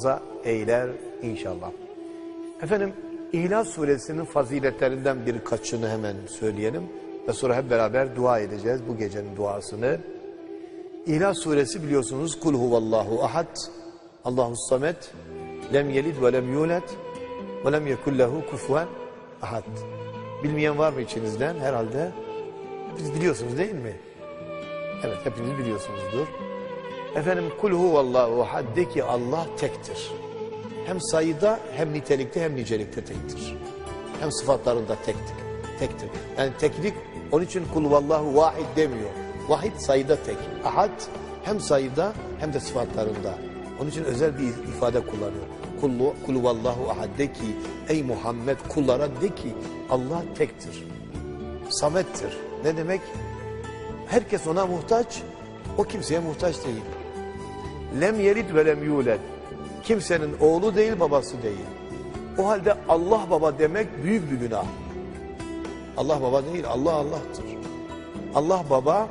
muhafaza eyler inşallah. Efendim İhlas suresinin faziletlerinden birkaçını hemen söyleyelim ve sonra hep beraber dua edeceğiz bu gecenin duasını. İhlas suresi biliyorsunuz kul huvallahu ahad Allahu samet lem yelid ve lem yulad ve lem yekul lehu kufuven ahad. Bilmeyen var mı içinizden herhalde? Siz biliyorsunuz değil mi? Evet hepiniz biliyorsunuzdur. Efendim kul huvallahu ahad de ki Allah tektir. Hem sayıda hem nitelikte hem nicelikte tektir. Hem sıfatlarında tektir. tektir. Yani teklik onun için kul vallahu vahid demiyor. Vahid sayıda tek. Ahad hem sayıda hem de sıfatlarında. Onun için özel bir ifade kullanıyor. Kullu, kul vallahu ahad de ki ey Muhammed kullara de ki Allah tektir. Samettir. Ne demek? Herkes ona muhtaç, o kimseye muhtaç değil. Lem yerid ve lem yulad. Kimsenin oğlu değil, babası değil. O halde Allah baba demek büyük bir günah. Allah baba değil, Allah Allah'tır. Allah baba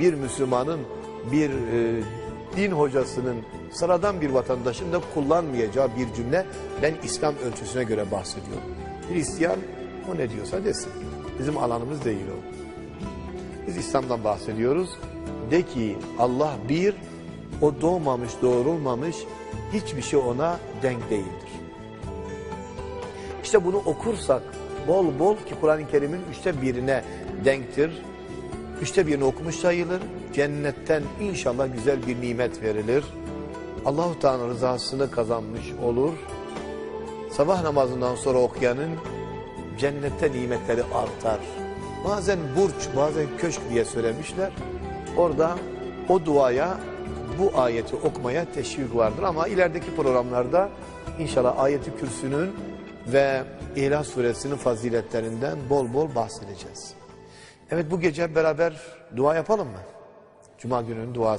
bir Müslümanın, bir e, din hocasının, sıradan bir vatandaşın da kullanmayacağı bir cümle ben İslam ölçüsüne göre bahsediyorum. Hristiyan o ne diyorsa desin. Bizim alanımız değil o. Biz İslam'dan bahsediyoruz. De ki Allah bir, o doğmamış, doğrulmamış, hiçbir şey ona denk değildir. İşte bunu okursak bol bol ki Kur'an-ı Kerim'in üçte birine denktir. Üçte birini okumuş sayılır. Cennetten inşallah güzel bir nimet verilir. Allahu Teala rızasını kazanmış olur. Sabah namazından sonra okuyanın cennette nimetleri artar. Bazen burç, bazen köşk diye söylemişler. Orada o duaya bu ayeti okumaya teşvik vardır. Ama ilerideki programlarda inşallah ayeti kürsünün ve İhlas suresinin faziletlerinden bol bol bahsedeceğiz. Evet bu gece beraber dua yapalım mı? Cuma gününün duası.